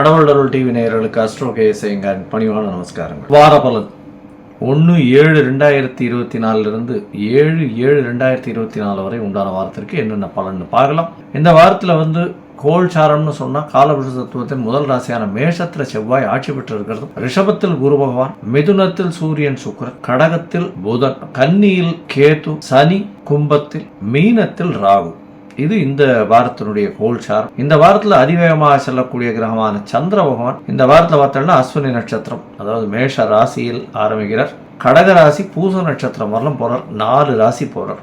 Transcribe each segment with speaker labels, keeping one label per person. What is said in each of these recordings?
Speaker 1: கடவுள் டிவி நேயர்களுக்கு அஸ்ட்ரோ கேஎஸ்ஐங்க பணிவான நமஸ்காரங்கள். வார பலன். ஒன்று ஏழு ரெண்டாயிரத்தி இருபத்தி நாலுலேருந்து ஏழு ஏழு ரெண்டாயிரத்தி இருபத்தி நாலு வரை உண்டான வாரத்திற்கு என்னென்ன பலன்னு பார்க்கலாம். இந்த வாரத்தில் வந்து கோல்சாரம்னு சொன்னால் காலபுருஷ தத்துவத்தின் முதல் ராசியான மேஷத்தில் செவ்வாய் ஆட்சி பெற்று இருக்கிறது ரிஷபத்தில் குரு பகவான் மிதுனத்தில் சூரியன் சுக்கரன் கடகத்தில் புதன் கன்னியில் கேது சனி கும்பத்தில் மீனத்தில் ராகு. இது இந்த வாரத்தினுடைய கோல்சார் இந்த வாரத்துல அதிவேகமாக செல்லக்கூடிய கிரகமான சந்திர பகவான் இந்த வாரத்துல பார்த்தோம்னா அஸ்வினி நட்சத்திரம். அதாவது மேஷ ராசியில் ஆரம்பிக்கிறார். கடக ராசி பூச நட்சத்திரம் வரலும் போறார். நாலு ராசி போறார்.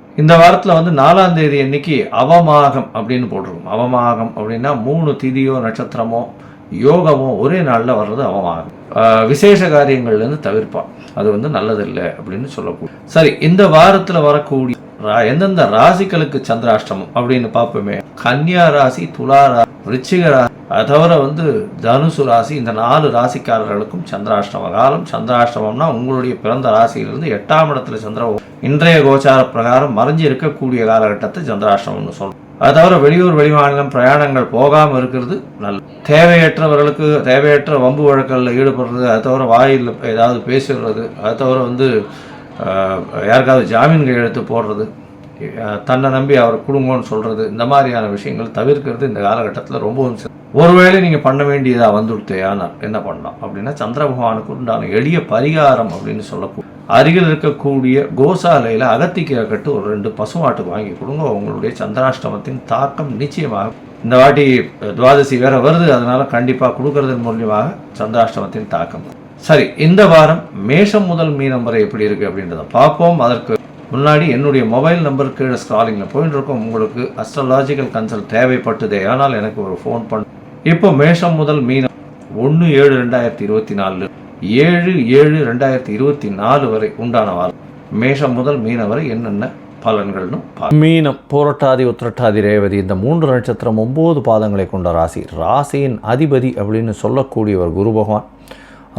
Speaker 1: இந்த வாரத்தில் வந்து நாலாம் தேதி அன்னைக்கு அவமாகம் அப்படின்னு போட்டிருக்கும். அவமாகம் அப்படின்னா மூணு திதியோ நட்சத்திரமோ யோகமோ ஒரே நாளில் வர்றது அவமாகம். விசேஷ காரியங்கள்லேருந்து தவிர்ப்பான் அது வந்து நல்லதில்லை அப்படின்னு சொல்லக்கூடிய சரி இந்த வாரத்தில் வரக்கூடிய எந்தெந்த ராசிகளுக்கு சந்திராஷ்டமம் அப்படின்னு பார்ப்போமே. கன்னியா ராசி துலா ராசி விருச்சிக ராசி தவிர வந்து தனுசு ராசி இந்த நாலு ராசிக்காரர்களுக்கும் சந்திராஷ்டம காலம். சந்திராஷ்டமம்னா உங்களுடைய பிறந்த ராசியிலிருந்து எட்டாம் இடத்துல சந்திர இன்றைய கோச்சார பிரகாரம் மறைஞ்சு இருக்கக்கூடிய காலகட்டத்தை சந்திராஷ்டமம்னு சொல்றோம். அது தவிர வெளியூர் வெளிமாநிலம் பிரயாணங்கள் போகாமல் இருக்கிறது நல்ல தேவையற்றவர்களுக்கு தேவையற்ற வம்பு வழக்கங்களில் ஈடுபடுறது அது தவிர வாயில் ஏதாவது பேசிடுறது அது தவிர வந்து யாருக்காவது ஜாமீன் கையெழுத்து போடுறது தன்னை நம்பி அவர் குடும்பம்னு சொல்கிறது இந்த மாதிரியான விஷயங்கள் தவிர்க்கிறது இந்த காலகட்டத்தில் ரொம்பவும் ஒருவேளை நீங்கள் பண்ண வேண்டியதாக வந்துவிட்டேயானால் என்ன பண்ணலாம்? அப்படின்னா சந்திர பகவானுக்கு உண்டான எளிய பரிகாரம் அப்படின்னு சொல்லக்கூடிய அருகில் இருக்கக்கூடிய கோசாலையில் அகத்திக்கீரை கட்டு ஒரு ரெண்டு பசுமாட்டுக்கு வாங்கி கொடுங்க. உங்களுடைய சந்திராஷ்டமத்தின் தாக்கம் நிச்சயமாக இந்த வாட்டி துவாதசி வேற வருது அதனால கண்டிப்பாக கொடுக்கறதன் மூலியமாக சந்திராஷ்டமத்தின் தாக்கம். சரி இந்த வாரம் மேஷம் முதல் மீனம் வரை எப்படி இருக்கு அப்படின்றத பார்ப்போம். அதற்கு முன்னாடி என்னுடைய மொபைல் நம்பர் கீழே ஸ்காலிங்கில் போயிட்டு இருக்கோம் உங்களுக்கு அஸ்ட்ராலாஜிக்கல் கன்சல்ட் தேவைப்பட்டது. ஆனால் எனக்கு ஒரு ஃபோன் பண்ண இப்போ மேஷம் முதல் மீனம் ஒன்று ஏழு ரெண்டாயிரத்தி இருபத்தி நாலு ஏழு ஏழு ரெண்டாயிரத்தி இருபத்தி நாலு வரை உண்டான வாரம். மேஷம் முதல் மீனம் வரை என்னென்ன பலன்கள்னு மீனம் போரட்டாதி உத்திரட்டாதி ரேவதி இந்த மூன்று நட்சத்திரம் ஒம்பது பாதங்களை கொண்ட ராசி. ராசியின் அதிபதி அப்படின்னு சொல்லக்கூடியவர் குரு பகவான்.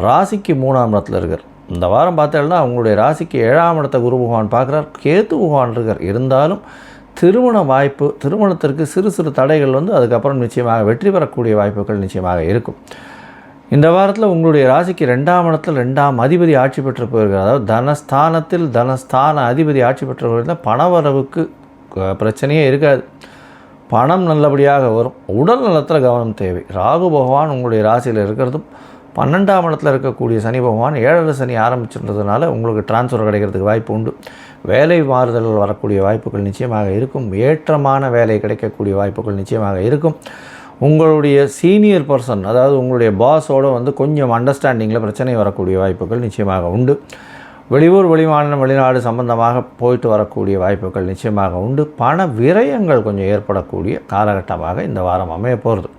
Speaker 1: ராசிக்கு மூணாம் இடத்துல இருக்கார். இந்த வாரம் பார்த்தேன்னா அவங்களுடைய ராசிக்கு ஏழாம் இடத்த குரு பகவான் பார்க்குறார். கேத்து பகவான் இருக்கார். இருந்தாலும் திருமண வாய்ப்பு திருமணத்திற்கு சிறு சிறு தடைகள் வந்து அதுக்கப்புறம் நிச்சயமாக வெற்றி பெறக்கூடிய வாய்ப்புகள் நிச்சயமாக இருக்கும். இந்த வாரத்தில் உங்களுடைய ராசிக்கு ரெண்டாம் இடத்தில் ரெண்டாம் அதிபதி ஆட்சி பெற்று போயிருக்கிறார். அதாவது தனஸ்தானத்தில் தனஸ்தான அதிபதி ஆட்சி பெற்று போயிருந்தால் பணவரவுக்கு பிரச்சனையே இருக்காது. பணம் நல்லபடியாக வரும். உடல் நலத்தில் கவனம் தேவை. ராகு பகவான் உங்களுடைய ராசியில் இருக்கிறதும் பன்னெண்டாம் இடத்துல இருக்கக்கூடிய சனி பகவான் ஏழரை சனி ஆரம்பிச்சிருந்ததுனால உங்களுக்கு டிரான்ஸ்ஃபர் கிடைக்கிறதுக்கு வாய்ப்பு உண்டு. வேலை மாறுதல்கள் வரக்கூடிய வாய்ப்புகள் நிச்சயமாக இருக்கும். ஏற்றமான வேலை கிடைக்கக்கூடிய வாய்ப்புகள் நிச்சயமாக இருக்கும். உங்களுடைய சீனியர் பர்சன் அதாவது உங்களுடைய பாஸோட வந்து கொஞ்சம் அண்டர்ஸ்டாண்டிங்கில் பிரச்சனை வரக்கூடிய வாய்ப்புகள் நிச்சயமாக உண்டு. வெளியூர் வெளிமாநிலம் வெளிநாடு சம்பந்தமாக போயிட்டு வரக்கூடிய வாய்ப்புகள் நிச்சயமாக உண்டு. பண விரயங்கள் கொஞ்சம் ஏற்படக்கூடிய காலகட்டமாக இந்த வாரம் அமைய போகிறது.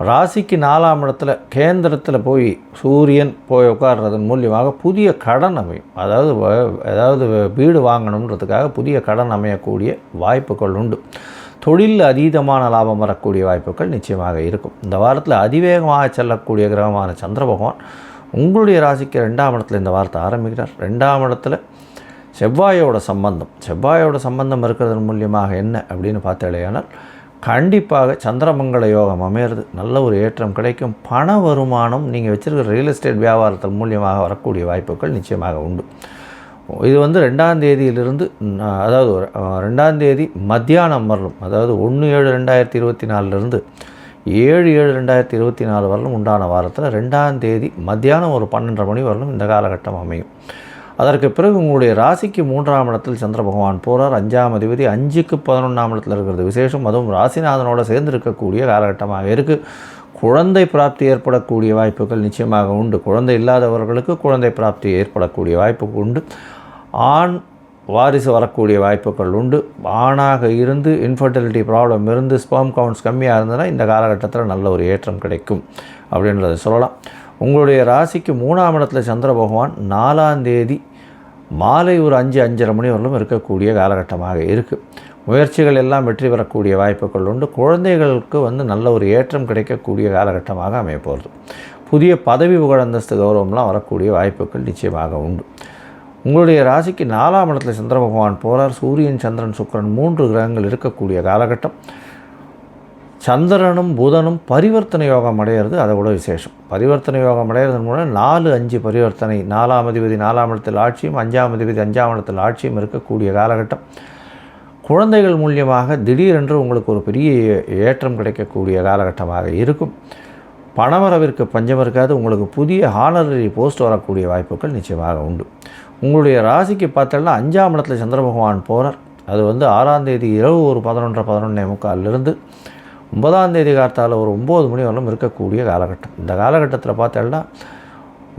Speaker 1: ராசிக்கு நாலாம் இடத்துல கேந்திரத்தில் போய் சூரியன் போய் உட்கார்றதன் மூலியமாக புதிய கடன் அமையும். அதாவது வ- அதாவது வீடு வாங்கணுன்றதுக்காக புதிய கடன் அமையக்கூடிய வாய்ப்புகள் உண்டு. தொழிலில் அதீதமான லாபம் வரக்கூடிய வாய்ப்புகள் நிச்சயமாக இருக்கும். இந்த வாரத்தில் அதிவேகமாக செல்லக்கூடிய கிரகமான சந்திர பகவான் உங்களுடைய ராசிக்கு ரெண்டாம் இடத்துல இந்த வாரத்தை ஆரம்பிக்கிறார். ரெண்டாம் இடத்துல செவ்வாயோட சம்பந்தம். செவ்வாயோட சம்பந்தம் இருக்கிறதன் மூலியமாக என்ன அப்படின்னு பார்த்தாலேயானால் கண்டிப்பாக சந்திரமங்கல யோகம் அமையிறது நல்ல ஒரு ஏற்றம் கிடைக்கும். பண வருமானம் நீங்கள் வச்சுருக்கிற ரியல் எஸ்டேட் வியாபாரத்தின் மூலியமாக வரக்கூடிய வாய்ப்புகள் நிச்சயமாக உண்டு. இது வந்து ரெண்டாம் தேதியிலிருந்து அதாவது ரெண்டாம் தேதி மத்தியானம் வரலும் அதாவது ஒன்று ஏழு ரெண்டாயிரத்தி இருபத்தி நாலுலேருந்து ஏழு ஏழு ரெண்டாயிரத்தி இருபத்தி நாலு வரலும் உண்டான வாரத்தில் ரெண்டாம் தேதி மத்தியானம் ஒரு பன்னெண்டரை மணி வரலும் இந்த காலகட்டம் அமையும். அதற்கு பிறகு உங்களுடைய ராசிக்கு மூன்றாம் இடத்தில் சந்திர பகவான் போகிறார் அஞ்சாம் அதிபதி அஞ்சுக்கு பதினொன்றாம் இடத்தில் இருக்கிறது. விசேஷம் அதுவும் ராசிநாதனோட சேர்ந்து இருக்கக்கூடிய காலகட்டமாக இருக்குது குழந்தை பிராப்தி ஏற்படக்கூடிய வாய்ப்புகள் நிச்சயமாக உண்டு. குழந்தை இல்லாதவர்களுக்கு குழந்தை பிராப்தி ஏற்படக்கூடிய வாய்ப்பு உண்டு. ஆண் வாரிசு வரக்கூடிய வாய்ப்புகள் உண்டு. ஆணாக இருந்து இன்ஃபர்டிலிட்டி ப்ராப்ளம் இருந்து ஸ்பேம் கவுண்ட்ஸ் கம்மியாக இருந்ததுன்னா இந்த காலகட்டத்தில் நல்ல ஒரு ஏற்றம் கிடைக்கும். அப்படின்றத சொல்லலாம். உங்களுடைய ராசிக்கு மூணாம் இடத்துல சந்திர பகவான் நாலாம் தேதி மாலை ஒரு அஞ்சு அஞ்சரை மணி வரலும் இருக்கக்கூடிய காலகட்டமாக இருக்குது முயற்சிகள் எல்லாம் வெற்றி பெறக்கூடிய வாய்ப்புகள் உண்டு. குழந்தைகளுக்கு வந்து நல்ல ஒரு ஏற்றம் கிடைக்கக்கூடிய காலகட்டமாக அமையப்போகிறது புதிய பதவி புகழந்தஸ்து கௌரவம்லாம் வரக்கூடிய வாய்ப்புகள் நிச்சயமாக உண்டு. உங்களுடைய ராசிக்கு நாலாம் இடத்துல சந்திர பகவான் போகிறார் சூரியன் சந்திரன் சுக்கிரன் மூன்று கிரகங்கள் இருக்கக்கூடிய காலகட்டம். சந்திரனும் புதனும் பரிவர்த்தனை யோகம் அடையிறது அதை விட விசேஷம். பரிவர்த்தனை யோகம் அடையிறதன் மூலம் நாலு அஞ்சு பரிவர்த்தனை நாலாம் அதிபதி நாலாம் இடத்தில் ஆட்சியும் அஞ்சாம் அதிபதி அஞ்சாம் இடத்தில் ஆட்சியும் இருக்கக்கூடிய காலகட்டம். குழந்தைகள் மூலியமாக திடீரென்று உங்களுக்கு ஒரு பெரிய ஏற்றம் கிடைக்கக்கூடிய காலகட்டமாக இருக்கும். பணவரவிற்கு பஞ்சம் இருக்காது. உங்களுக்கு புதிய ஹானரரி போஸ்ட் வரக்கூடிய வாய்ப்புகள் நிச்சயமாக உண்டு. உங்களுடைய ராசிக்கு பார்த்தோம்னா அஞ்சாம் இடத்துல சந்திர பகவான் போகிறார் அது வந்து ஆறாம் தேதி இரவு ஒரு பதினொன்றரை பதினொன்றே முக்காலிலிருந்து ஒன்பதாம் தேதி காத்தால் ஒரு ஒம்பது மணி வரலும் இருக்கக்கூடிய காலகட்டம். இந்த காலகட்டத்தில் பார்த்தோம்னா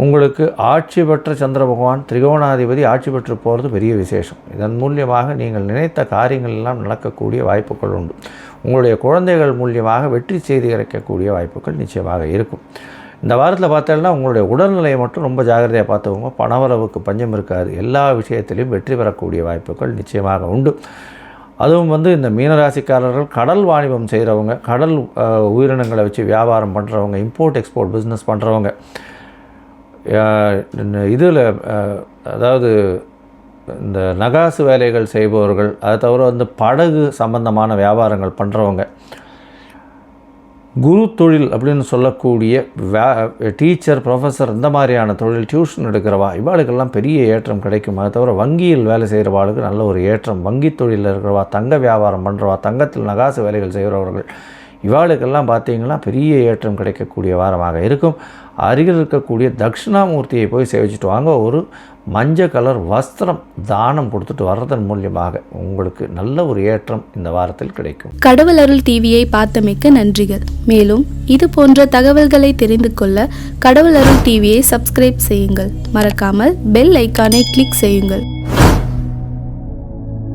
Speaker 1: உங்களுக்கு ஆட்சி பெற்ற சந்திர பகவான் திரிகோணாதிபதி ஆட்சி பெற்று போகிறது பெரிய விசேஷம். இதன் மூலியமாக நீங்கள் நினைத்த காரியங்கள் எல்லாம் நடக்கக்கூடிய வாய்ப்புகள் உண்டு. உங்களுடைய குழந்தைகள் மூலியமாக வெற்றி செய்தி கிடைக்கக்கூடிய வாய்ப்புகள் நிச்சயமாக இருக்கும். இந்த வாரத்தில் பார்த்தோம்னா உங்களுடைய உடல்நிலையை மட்டும் ரொம்ப ஜாகிரதையாக பார்த்துக்கோங்க. பணவரவுக்கு பஞ்சம் இருக்காது. எல்லா விஷயத்திலையும் வெற்றி பெறக்கூடிய வாய்ப்புகள் நிச்சயமாக உண்டு. அதுவும் வந்து இந்த மீனராசிக்காரர்கள் கடல் வாணிபம் செய்கிறவங்க கடல் உயிரினங்களை வச்சு வியாபாரம் பண்ணுறவங்க இம்போர்ட் எக்ஸ்போர்ட் பிஸ்னஸ் பண்ணுறவங்க இதில் அதாவது இந்த நகாசு வேலைகள் செய்பவர்கள் அதை தவிர வந்து படகு சம்பந்தமான வியாபாரங்கள் பண்ணுறவங்க குரு தொழில் அப்படின்னு சொல்லக்கூடிய வே டீச்சர் ப்ரொஃபஸர் இந்த மாதிரியான தொழில் டியூஷன் எடுக்கிறவா இவாளுக்கெல்லாம் பெரிய ஏற்றம் கிடைக்கும் அதை தவிர வங்கியில் வேலை செய்கிறவாளுக்கு நல்ல ஒரு ஏற்றம். வங்கி தொழிலில் இருக்கிறவா தங்க வியாபாரம் பண்ணுறவா தங்கத்தில் நகாசு வேலைகள் செய்கிறவர்கள் இவாளுக்கெல்லாம் பார்த்தீங்கன்னா பெரிய ஏற்றம் கிடைக்கக்கூடிய வாரமாக இருக்கும். அருகில் இருக்கக்கூடிய தட்சிணாமூர்த்தியை போய் சேவிச்சுட்டு வாங்க. ஒரு மஞ்சள் கலர் வஸ்திரம் தானம் கொடுத்துட்டு வர்றதன் மூலியமாக உங்களுக்கு நல்ல ஒரு ஏற்றம் இந்த வாரத்தில் கிடைக்கும்.
Speaker 2: கடவுள் அருள் டிவியை பார்த்தமைக்க நன்றிகள். மேலும் இது போன்ற தகவல்களை தெரிந்து கொள்ள கடவுள் அருள் டிவியை சப்ஸ்கிரைப் செய்யுங்கள். மறக்காமல் பெல் ஐக்கானை கிளிக் செய்யுங்கள்.